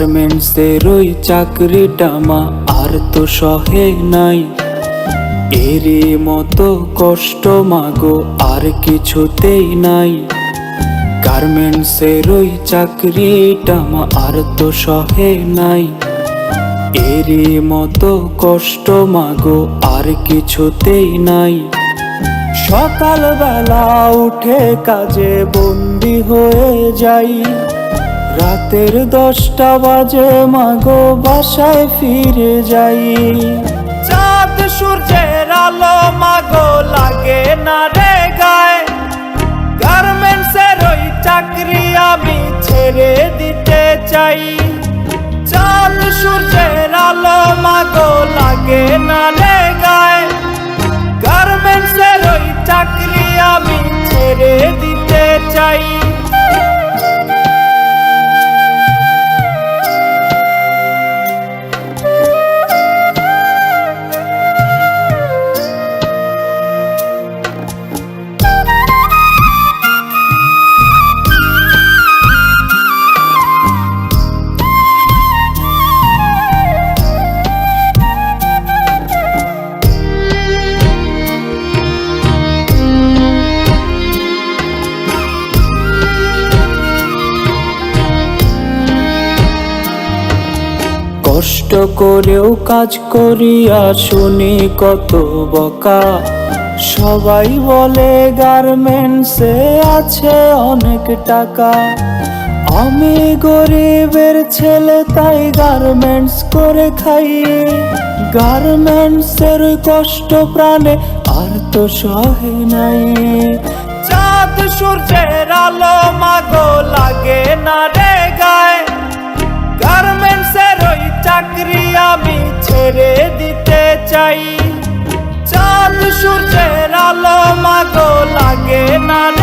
গার্মেন্টসের ওই চাকরিটা মা আর তো সহে নাই। এরই মতো কষ্ট মাগো, আর কিছুতেই নাই। গার্মেন্টসের ওই চাকরিটা মা আর তো সহে নাই। এরই মতো কষ্ট মাগো, আর কিছুতেই নাই। সকালবেলা উঠে কাজে বন্দি হয়ে যাই। রাতের দশটা বাজে, মাগো বাসায় ফিরে যাই। চাঁদ সূর্যের আলো, মাগো, লাগে না রে গায়ে। গার্মেন্টসের ওই চাকরি আমি ছেড়ে দিতে চাই। চাঁদ সূর্যের আলো, মাগো, লাগে না রে কষ্ট করেও কাজ করিয়া শুনি কত বকা। সবাই বলে গার্মেন্টসে আছে অনেক টাকা। আমি গরিবের ছেলে, তাই গার্মেন্টস করে খাই। গার্মেন্টসের কষ্ট প্রাণে আর তো সহে নাই। চাঁদ সূর্যের আলো মাগো লাগে। চাই। চাঁদ সূর্যের আলো মাগো লাগে না